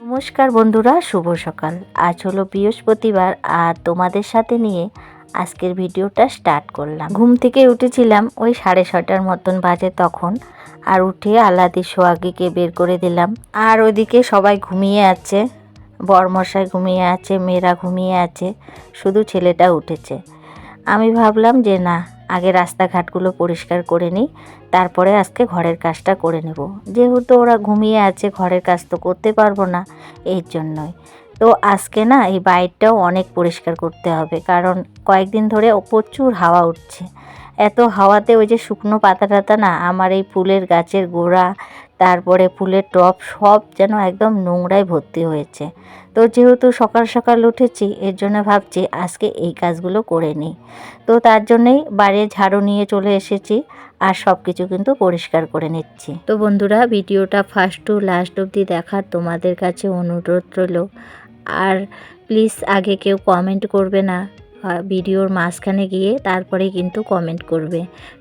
নমস্কার বন্ধুরা, শুভ সকাল। আজ হলো বৃহস্পতিবার আর তোমাদের সাথে নিয়ে আজকের ভিডিওটা স্টার্ট করলাম। ঘুম থেকে উঠেছিলাম ওই সাড়ে ছটার মতন বাজে তখন আর উঠে আল্লাদি সোয়াগিকে বের করে দিলাম। আর ওইদিকে সবাই ঘুমিয়ে আছে, বরমশাই ঘুমিয়ে আছে, মেয়েরা ঘুমিয়ে আছে, শুধু ছেলেটা উঠেছে। আমি ভাবলাম যে না, আগে রাস্তাঘাটগুলো পরিষ্কার করে নিই, তারপরে আজকে ঘরের কাজটা করে নেব। যেহেতু ওরা ঘুমিয়ে আছে, ঘরের কাজ তো করতে পারব না, এই জন্যই। তো আজকে না, এই বাইরটাও অনেক পরিষ্কার করতে হবে, কারণ কয়েকদিন ধরে প্রচুর হাওয়া উঠছে। এত হাওয়াতে ওই যে শুকনো পাতা টাতা না, আমার এই ফুলের গাছের গোড়া, তারপরে ফুলের টপ সব যেন একদম নোংরায় ভর্তি হয়েছে। তো যেহেতু সকাল সকাল উঠেছি, এর জন্য ভাবছি আজকে এই কাজগুলো করে নিই। তো তার জন্যই বাইরে ঝাড়ু নিয়ে চলে এসেছি আর সব কিছু কিন্তু পরিষ্কার করে নিচ্ছি। তো বন্ধুরা, ভিডিওটা ফার্স্ট টু লাস্ট অবধি দেখার তোমাদের কাছে অনুরোধ রইল। আর প্লিজ আগে কেউ কমেন্ট করবে না ভিডিওর মাঝখানে গিয়ে তারপরে কিন্তু কমেন্ট করবে।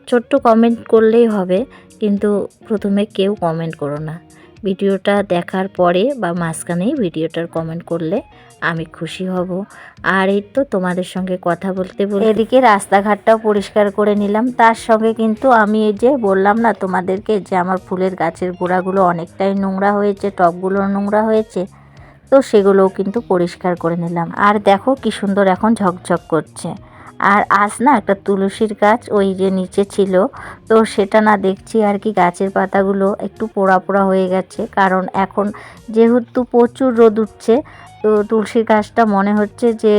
ছোট্ট কমেন্ট করলেই হবে, কিন্তু প্রথমে কেউ কমেন্ট করো না। ভিডিওটা দেখার পরে বা মাঝখানেই ভিডিওটার কমেন্ট করলে আমি খুশি হব। আর এই তো তোমাদের সঙ্গে কথা বলতে বলতে এদিকে রাস্তাঘাটটাও পরিষ্কার করে নিলাম। তার সঙ্গে কিন্তু আমি এই যে বললাম না তোমাদেরকে যে আমার ফুলের গাছের গোড়াগুলো অনেকটাই নোংরা হয়েছে, টবগুলো নোংরা হয়েছে, তো সেগুলোও কিন্তু পরিষ্কার করে নিলাম। আর দেখো কি সুন্দর এখন ঝকঝক করছে। আর আজ না একটা তুলসীর গাছ ওই যে নিচে ছিল, তো সেটা না দেখছি আর কি গাছের পাতাগুলো একটু পোড়া পোড়া হয়ে গেছে। কারণ এখন যেহেতু প্রচুর রোদ উঠছে, তো তুলসীর গাছটা মনে হচ্ছে যে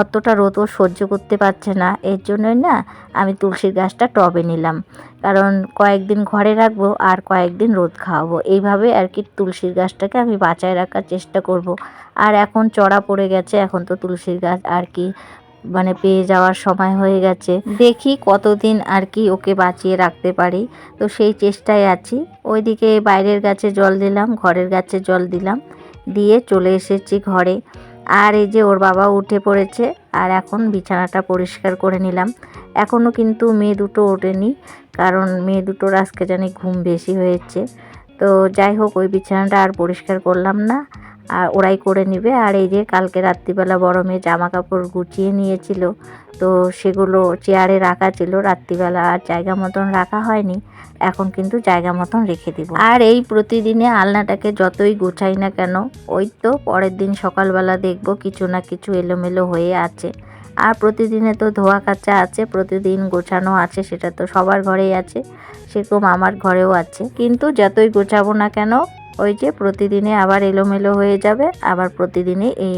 অতটা রোদও সহ্য করতে পারছে না। এর জন্যই না আমি তুলসীর গাছটা টবে নিলাম। কারণ কয়েকদিন ঘরে রাখব আর কয়েকদিন রোদ খাওয়াবো। এইভাবে আর কি তুলসীর গাছটাকে আমি বাঁচায় রাখার চেষ্টা করব। আর এখন চড়া পড়ে গেছে, এখন তো তুলসীর গাছ আর কি মানে পেয়ে যাওয়ার সময় হয়ে গেছে। দেখি কতদিন আর কি ওকে বাঁচিয়ে রাখতে পারি। তো সেই চেষ্টায় আছি। ওইদিকে বাইরের গাছে জল দিলাম, ঘরের গাছে জল দিলাম। দিয়ে চলে এসেছি ঘরে। আর এই যে ওর বাবা উঠে পড়েছে, আর এখন বিছানাটা পরিষ্কার করে নিলাম। এখনও কিন্তু মেয়ে দুটো ওঠেনি, কারণ মেয়ে দুটোর আজকে জানি ঘুম বেশি হয়েছে। তো যাই হোক, ওই বিছানাটা আর পরিষ্কার করলাম না। আর ওরাই করে নিবে। আর এই যে কালকে রাত্রিবেলা বড় মেয়ে জামা কাপড় গুছিয়ে নিয়েছিল, তো সেগুলো চেয়ারে রাখা ছিল। রাত্রিবেলা আর জায়গা মতন রাখা হয়নি, এখন কিন্তু জায়গা মতন রেখে দিব। আর এই প্রতিদিনে আলনাটাকে যতই গোছাই না কেন, ওই তো পরের দিন সকালবেলা দেখব কিছু না কিছু এলোমেলো হয়ে আছে। আর প্রতিদিনে তো ধোয়া কাচা আছে, প্রতিদিন গোছানো আছে, সেটা তো সবার ঘরেই আছে। সেরকম আমার ঘরেও আছে। কিন্তু যতই গোছাবো না কেন ওই যে প্রতিদিনে আবার এলোমেলো হয়ে যাবে, আবার প্রতিদিনে এই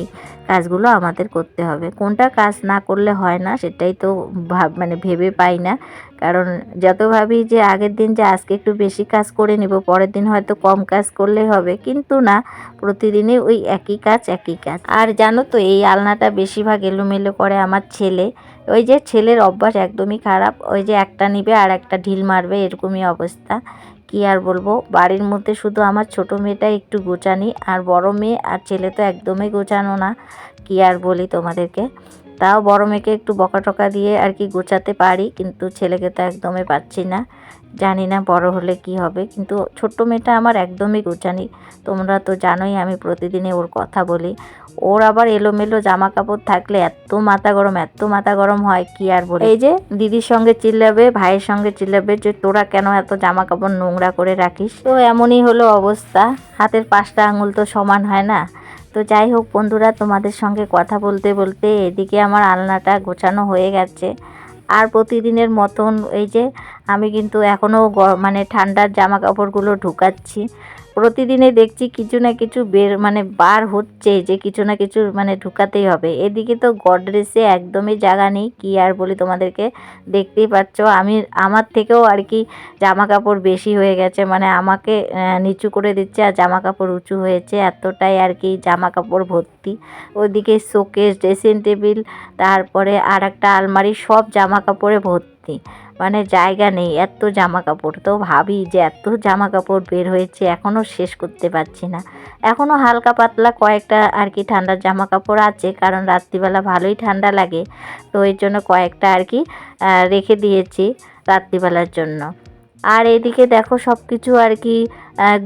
কাজগুলো আমাদের করতে হবে। কোনটা কাজ না করলে হয় না সেটাই তো ভাব মানে ভেবে পাই না। কারণ যত ভাবি যে আগের দিন যে আজকে একটু বেশি কাজ করে নিব, পরের দিন হয়তো কম কাজ করলেই হবে। কিন্তু না, প্রতিদিনই ওই একই কাজ একই কাজ। আর জানো তো, এই আলনাটা বেশিরভাগ এলোমেলো করে আমার ছেলে। ওই যে ছেলের অভ্যাস একদমই খারাপ, ওই যে একটা নিবে আর একটা ঢিল মারবে, এরকমই অবস্থা। কি আর বলব? বাড়ির মধ্যে শুধু আমার ছোট মেয়েটা একটু গোছানি আর বড় মেয়ে আর ছেলে তো একদমই গোছানো না। কি আর বলি তোমাদেরকে? তাও বড় মেয়েকে একটু বকা টকা দিয়ে আর কি গোছাতে পারি, কিন্তু ছেলেকে তো একদমই পাচ্ছি না। জানি না বড় হলে কি হবে, কিন্তু ছোট্ট মেয়েটা আমার একদমই গোছানি। তোমরা তো জানোই আমি প্রতিদিনে ওর কথা বলি। ওর আবার এলোমেলো জামা কাপড় থাকলে এত মাথা গরম, এত মাথা গরম হয়, কি আর বলে? এই যে দিদির সঙ্গে চিল্লাবে, ভাইয়ের সঙ্গে চিল্লাবে, যে তোরা কেন এত জামা কাপড় নোংরা করে রাখিস? তো এমনই হলো অবস্থা। হাতের পাঁচটা আঙুল তো সমান হয় না। তো যাই হোক বন্ধুরা, তোমাদের সঙ্গে কথা বলতে বলতে এদিকে আমার আলনাটা গোছানো হয়ে গেছে। আর প্রতিদিনের মতন এই যে আমি কিন্তু এখনও মানে ঠান্ডার জামা কাপড়গুলো ঢুকাচ্ছি। প্রতিদিনে দেখছি কিছু না কিছু বের মানে বার হচ্ছে যে কিছু না কিছু মানে ঢুকাতেই হবে। এদিকে তো গডরেজে একদমই জায়গা নেই, কি আর বলি তোমাদেরকে? দেখতেই পাচ্ছ, আমি, আমার থেকেও আর কি জামা কাপড় বেশি হয়ে গেছে মানে আমাকে নিচু করে দিচ্ছে আর জামা কাপড় উঁচু হয়েছে, এতটাই আর কি জামা কাপড় ভর্তি। ওইদিকে শোকেস, ড্রেসিং টেবিল, তারপরে আর একটা আলমারি, সব জামা কাপড়ে ভর্তি। মানে জায়গা নেই, এত জামা কাপড় তো ভাবি যে এত জামা কাপড় বের হয়েছে, এখনও শেষ করতে পারছি না। এখনও হালকা পাতলা কয়েকটা আর কি ঠান্ডার জামা কাপড় আছে, কারণ রাত্রিবেলা ভালোই ঠান্ডা লাগে। তো এর জন্য কয়েকটা আর কি রেখে দিয়েছি রাত্রিবেলার জন্য। আর এদিকে দেখো সব কিছু আর কি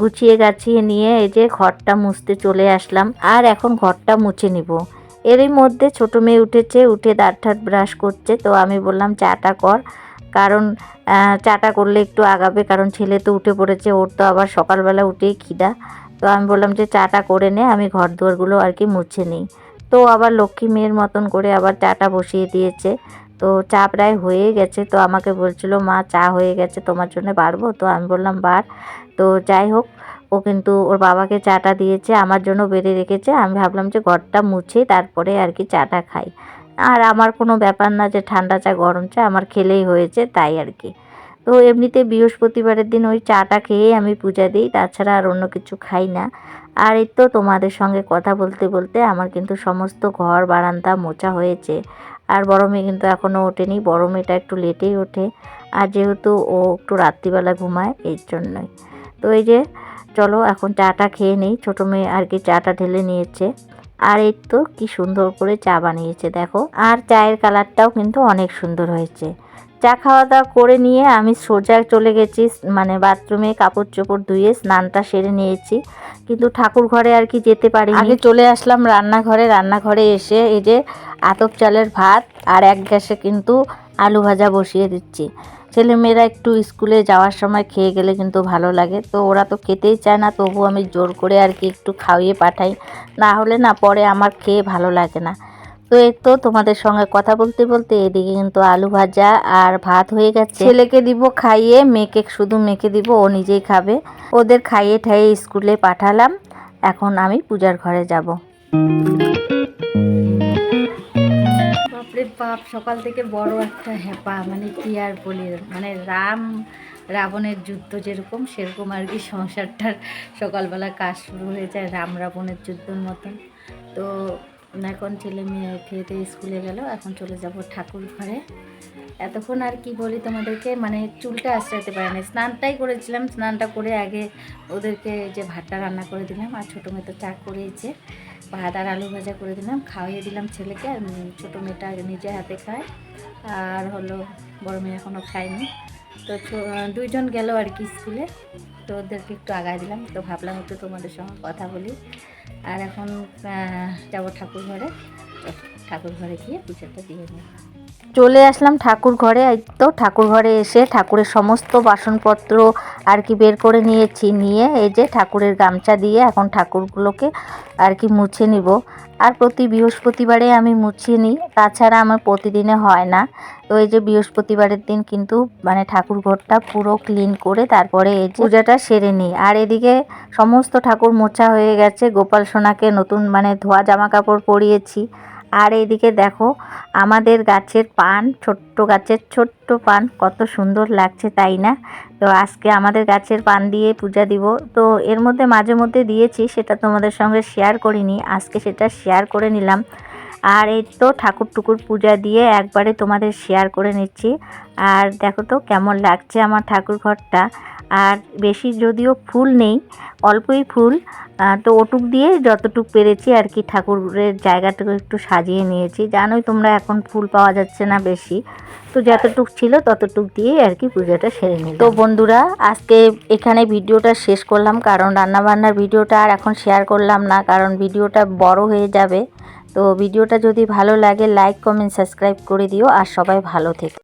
গুছিয়ে গাছিয়ে নিয়ে এই যে ঘরটা মুছতে চলে আসলাম। আর এখন ঘরটা মুছে নিব। এরই মধ্যে ছোট মেয়ে উঠেছে, উঠে দাঁত ঠাট ব্রাশ করছে। তো আমি বললাম, চাটা কর। কারণ চাটা করলে একটু আগাবে, কারণ ছেলে তো উঠে পড়েছে, ওর তো আবার সকালবেলা উঠেই খিদা। তো আমি বললাম যে, চাটা করে নে, আমি ঘর দুয়ারগুলো আর কি মুছে নিই। তো আবার লক্ষ্মী মেয়ের মতন করে আবার চাটা বসিয়ে দিয়েছে। তো চা প্রায় হয়ে গেছে। তো আমাকে বলছিল, মা, চা হয়ে গেছে, তোমার জন্য বাড়বো? তো আমি বললাম বার তো যাই হোক ও কিন্তু ওর বাবাকে চাটা দিয়েছে, আমার জন্য বেড়ে রেখেছে। আমি ভাবলাম যে ঘরটা মুছে, তারপরে আর কি চাটা খাই। আর আমার কোনো ব্যাপার না যে ঠান্ডা চা, গরম চা আমার খেলেই হয়েছে, তাই আর কি। তো এমনিতে বৃহস্পতিবারের দিন ওই চাটা খেয়েই আমি পূজা দিই, তাছাড়া আর অন্য কিছু খাই না। আর এই তো তোমাদের সঙ্গে কথা বলতে বলতে আমার কিন্তু সমস্ত ঘর বারান্দা মোছা হয়েছে। আর বড় মেয়ে কিন্তু এখনও ওঠেনি, বড় মেয়েটা একটু লেটেই ওঠে। আর যেহেতু ও একটু রাত্রিবেলা ঘুমায়, এই জন্যই। তো এই যে, চলো এখন চাটা খেয়ে নেই। ছোটো মেয়ে আর কি চাটা ঢেলে নিয়েছে। আর এই তো কি সুন্দর করে চা বানিয়েছে, দেখো। আর চায়ের কালারটাও কিন্তু অনেক সুন্দর হয়েছে। চা খাওয়া দাওয়া করে নিয়ে আমি সোজা চলে গেছি মানে বাথরুমে কাপড় চোপড় ধুয়ে স্নানটা সেরে নিয়েছি। কিন্তু ঠাকুর ঘরে আর কি যেতে পারি আগে চলে আসলাম রান্নাঘরে। রান্নাঘরে এসে এই যে আতপ চালের ভাত আর এক গ্যাসে কিন্তু আলু ভাজা বসিয়ে দিচ্ছি। ছেলেমেয়েরা একটু স্কুলে যাওয়ার সময় খেয়ে গেলে কিন্তু ভালো লাগে। তো ওরা তো খেতেই চায় না, তবু আমি জোর করে আর কি একটু খাওয়িয়ে পাঠাই। না হলে না পরে আমার খেয়ে ভালো লাগে না। তো এই তো তোমাদের সঙ্গে কথা বলতে বলতে এদিকে কিন্তু আলু ভাজা আর ভাত হয়ে গেছে। ছেলেকে দিব খাইয়ে, মেয়েকে শুধু মেখে দিব, ও নিজেই খাবে। ওদের খাইয়ে ঠাইয়ে স্কুলে পাঠালাম। এখন আমি পূজার ঘরে যাব। বাপরে বাপ, সকাল থেকে বড় একটা হ্যাপা মানে কি আর বলি মানে রাম রাবণের যুদ্ধ যেরকম, সেরকম আর কি সংসারটার সকালবেলা কাজ শুরু হয়ে যায় রাম রাবণের যুদ্ধের মতন। তো এখন ছেলে মেয়ে দিয়ে স্কুলে গেল, এখন চলে যাব ঠাকুর ঘরে। এতক্ষণ আর কি বলি তোমাদেরকে মানে চুলটা আশ্রাইতে পারে না স্নানটাই করেছিলাম, স্নানটা করে আগে ওদেরকে যে ভাতটা রান্না করে দিলাম, আর ছোটো মেয়ে তো চা করেছে ভাত আর আলু ভাজা করে দিলাম খাওয়াইয়ে দিলাম ছেলেকে আর ছোটো মেয়েটা নিজে হাতে খায়। আর হলো, বড় মেয়ে এখনও খায়নি। তো দুইজন গেল আর কি স্কুলে। তো ওদেরকে একটু আগায় দিলাম। তো ভাবলাম একটু তোমাদের সঙ্গে কথা বলি। আর এখন যাব ঠাকুর ঘরে। ঠাকুর ঘরে গিয়ে পুজোটা দিয়ে নেব। চলে আসলাম ঠাকুর ঘরে। তো ঠাকুর ঘরে এসে ঠাকুরের সমস্ত বাসনপত্র আর কি বের করে নিয়েছি, নিয়ে এই যে ঠাকুরের গামছা দিয়ে এখন ঠাকুরগুলোকে আর কি মুছে নিব। আর প্রতি বৃহস্পতিবারে আমি মুছিয়ে নিই তাছাড়া আমার প্রতিদিনে হয় না। তো এই যে বৃহস্পতিবারের দিন কিন্তু মানে ঠাকুর ঘরটা পুরো ক্লিন করে তারপরে এই পূজাটা সেরে নিই। আর এদিকে সমস্ত ঠাকুর মোছা হয়ে গেছে, গোপাল সোনাকে নতুন মানে ধোয়া জামা কাপড় পরিয়েছি। আর এইদিকে দেখো, আমাদের গাছের পান, ছোট্ট গাছের ছোট্ট পান, কত সুন্দর লাগছে, তাই না? তো আজকে আমাদের গাছের পান দিয়ে পূজা দিব। তো এর মধ্যে মাঝে মধ্যে দিয়েছি, সেটা তোমাদের সঙ্গে শেয়ার করিনি, আজকে সেটা শেয়ার করে নিলাম। আর এই তো ঠাকুর টুকুর পূজা দিয়ে একবারে তোমাদের শেয়ার করে নিচ্ছি। আর দেখো তো কেমন লাগছে আমার ঠাকুর ঘরটা। আর বেশি যদিও ফুল নেই, অল্পই ফুল তো ওটুক দিয়ে যতটুক পেরেছি আর কি ঠাকুরের জায়গাটুকু একটু সাজিয়ে নিয়েছি। জানোই তোমরা এখন ফুল পাওয়া যাচ্ছে না বেশি, তো যতটুক ছিল ততটুক দিয়েই আর কি পুজোটা সেরে নিই তো বন্ধুরা, আজকে এখানে ভিডিওটা শেষ করলাম, কারণ রান্নাবান্নার ভিডিওটা আর এখন শেয়ার করলাম না, কারণ ভিডিওটা বড় হয়ে যাবে। তো ভিডিওটা যদি ভালো লাগে লাইক কমেন্ট সাবস্ক্রাইব করে দিও, আর সবাই ভালো থেকো।